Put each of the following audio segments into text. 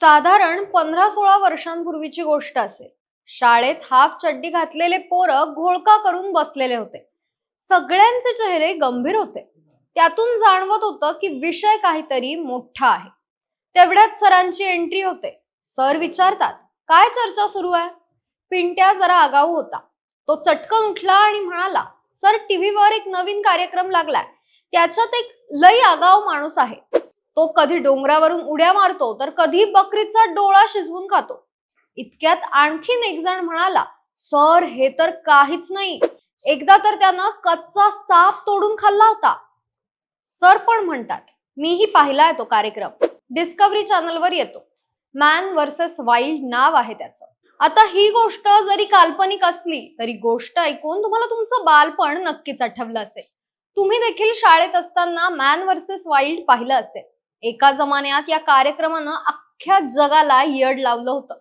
साधारण पंधरा सोळा वर्षांपूर्वीची गोष्ट असेल. शाळेत हाफ चड्डी घातलेले पोरं घोळका करून बसलेले होते. सगळ्यांचे चेहरे गंभीर होते. त्यातून जाणवत होतं की विषय काहीतरी मोठा आहे. तेवढ्यात सरांची एंट्री होते. सर विचारतात काय चर्चा सुरू आहे? पिंट्या जरा आगाऊ होता. तो चटकन उठला आणि म्हणाला सर टीव्हीवर एक नवीन कार्यक्रम लागलाय. त्याच्यात एक लई आगाऊ माणूस आहे. तो कधी डोंगरावरून उड्या मारतो तर कधी बकरीचा डोळा शिजवून खातो. इतक्यात आणखीन एक जण म्हणाला सर हे तर काहीच नाही. एकदा तर त्यानं कच्चा साप तोडून खाल्ला होता. सर पण म्हणतात मीही पाहिलाय तो कार्यक्रम. डिस्कवरी चॅनलवर येतो. मॅन वर्सेस वाईल्ड नाव आहे त्याचं. आता ही गोष्ट जरी काल्पनिक असली तरी गोष्ट ऐकून तुम्हाला तुमचं बालपण नक्कीच आठवलं असेल. तुम्ही देखील शाळेत असताना मॅन वर्सेस वाईल्ड पाहिलं असेल. एका जमान्यात या कार्यक्रमानं अख्ख्या जगाला यड लावलं होतं.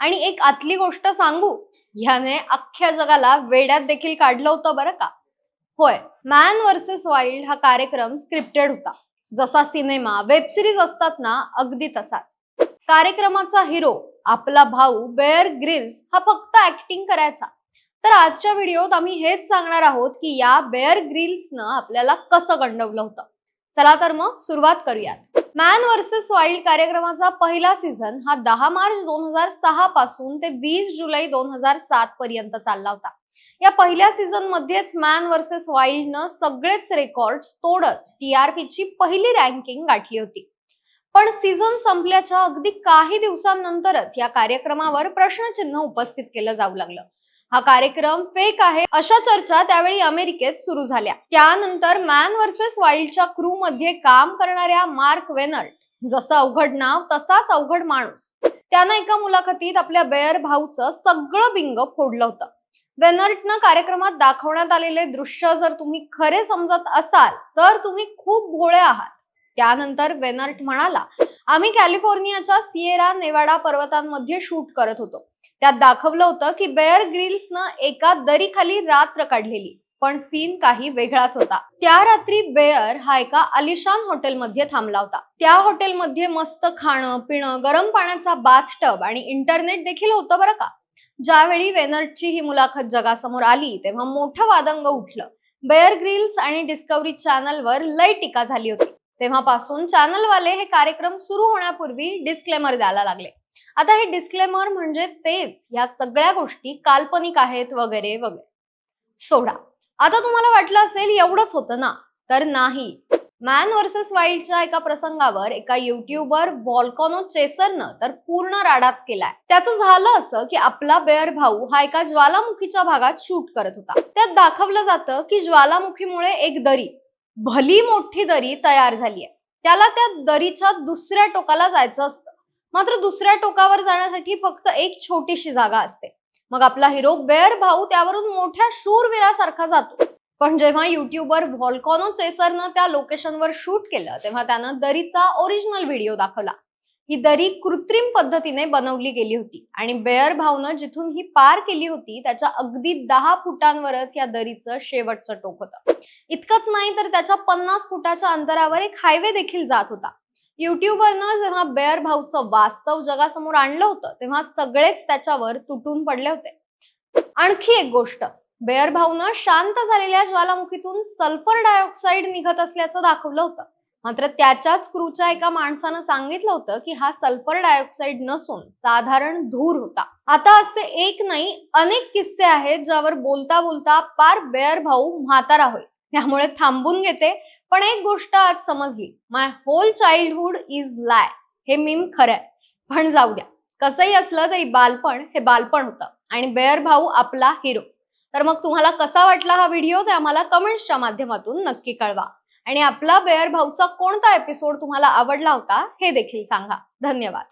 आणि एक आतली गोष्ट सांगू ह्याने अख्ख्या जगाला वेड्यात देखील काढलं होतं बरं का? होय मॅन वर्सेस वाईल्ड हा कार्यक्रम स्क्रिप्टेड होता. जसा सिनेमा वेब सिरीज असतात ना अगदी तसाच. कार्यक्रमाचा हिरो आपला भाऊ बेअर ग्रिल्स हा फक्त ऍक्टिंग करायचा. तर आजच्या व्हिडिओत आम्ही हेच सांगणार आहोत की या बेअर ग्रिल्सनं आपल्याला कसं गंडवलं होतं. चला तर मग सुरुवात करूयात. मॅन वर्सेस वाईल्ड कार्यक्रमाचा पहिला सीझन हा दहा मार्च दोन हजार सहा पासून ते वीस जुलै दोन हजार सात पर्यंत चालला होता. या पहिल्या सीझन मध्येच मॅन वर्सेस वाईल्डनं सगळेच रेकॉर्ड तोडत टीआरपी ची पहिली रँकिंग गाठली होती. पण सीझन संपल्याच्या अगदी काही दिवसांनंतरच या कार्यक्रमावर प्रश्नचिन्ह उपस्थित केलं जाऊ लागलं. हा कार्यक्रम फेक आहे अशा चर्चा त्यावेळी अमेरिकेत सुरू झाल्या. त्यानंतर मॅन वर्सेस वाईल्डच्या क्रू मध्ये काम करणाऱ्या मार्क वेनर्ट जसं अवघड नाव तसाच अवघड माणूस. त्यानं एका मुलाखतीत आपल्या बेअर भाऊचं सगळं बिंग फोडलं होतं. वेनर्टनं कार्यक्रमात दाखवण्यात आलेले दृश्य जर तुम्ही खरे समजत असाल तर तुम्ही खूप भोळे आहात. त्यानंतर वेनर्ट म्हणाला आम्ही कॅलिफोर्नियाच्या सिएरा नेवाडा पर्वतांमध्ये शूट करत होतो. त्यात दाखवलं होतं की बेअर ग्रिल्सनं एका दरीखाली रात्र काढलेली पण सीन काही वेगळाच होता. त्या रात्री बेअर हा एका अलिशान हॉटेलमध्ये थांबला होता. त्या हॉटेलमध्ये मस्त खाणं पिणं गरम पाण्याचा बाथटब आणि इंटरनेट देखील होतं बरं का. ज्यावेळी वेनर्टची ही मुलाखत जगासमोर आली तेव्हा मोठं वादंग उठलं. बेअर ग्रिल्स आणि डिस्कवरी चॅनलवर लय टीका झाली होती. तेव्हापासून चॅनलवाले हे कार्यक्रम सुरू होण्यापूर्वी डिस्क्लेमर द्यायला लागले. आता हे डिस्क्लेमर म्हणजे तेच या सगळ्या गोष्टी काल्पनिक आहेत वगैरे वगैरे. सोडा. आता तुम्हाला वाटलं असेल एवढंच होतं ना? तर नाही. मॅन वर्सेस वाईल्डच्या एका प्रसंगावर एका युट्यूबर वॉल्कॉनो चेसरनं तर पूर्ण राडाच केलाय. त्याचं झालं असं की आपला बेअर भाऊ हा एका ज्वालामुखीच्या भागात शूट करत होता. त्यात दाखवलं जातं की ज्वालामुखीमुळे एक दरी भली मोठी दरी तयार झाली आहे त्याला त्या दरीच्या दुसऱ्या टोकाला जायचं असतं. मात्र दुसऱ्या टोकावर जाण्यासाठी फक्त एक छोटीशी जागा असते. मग आपला हिरो बेअर भाऊ त्यावरून मोठ्या शूरवीरासारखा जातो. पण जेव्हा युट्यूबर व्हॉल्कॉनो चेसरनं त्या लोकेशनवर शूट केलं तेव्हा त्यानं दरीचा ओरिजिनल व्हिडिओ दाखवला. ही दरी कृत्रिम पद्धतीने बनवली गेली होती. आणि बेअर भावनं जिथून ही पार केली होती त्याच्या अगदी दहा फुटांवरच या दरीचं शेवटचं टोक होतं. इतकंच नाही तर त्याच्या पन्नास फुटाच्या अंतरावर एक हायवे देखील जात होता. युट्यूबरनं जेव्हा बेअर भाऊचं वास्तव जगासमोर आणलं होतं तेव्हा सगळेच त्याच्यावर तुटून पडले होते. आणखी एक गोष्ट बेअर भाऊनं शांत झालेल्या ज्वालामुखीतून सल्फर डायऑक्साईड निघत असल्याचं दाखवलं होतं. मात्र त्याच्याच क्रूच्या एका माणसानं सांगितलं होतं की हा सल्फर डायऑक्साईड नसून साधारण धूर होता. आता असे एक नाही अनेक किस्से आहेत ज्यावर बोलता बोलता पार बेअर भाऊ म्हातारा होईल. त्यामुळे थांबून घेते पण एक गोष्ट आज समजली. My whole childhood is lie हे मीम खरंय. पण जाऊ द्या. कसंही असलं तरी बालपण हे बालपण होतं आणि बेअर भाऊ आपला हिरो तर मग तुम्हाला कसा वाटला हा व्हिडिओ ते आम्हाला कमेंट्सच्या माध्यमातून नक्की कळवा. आणि आपला बेअर भाऊचा कोणता एपिसोड तुम्हाला आवडला होता हे देखील सांगा. धन्यवाद.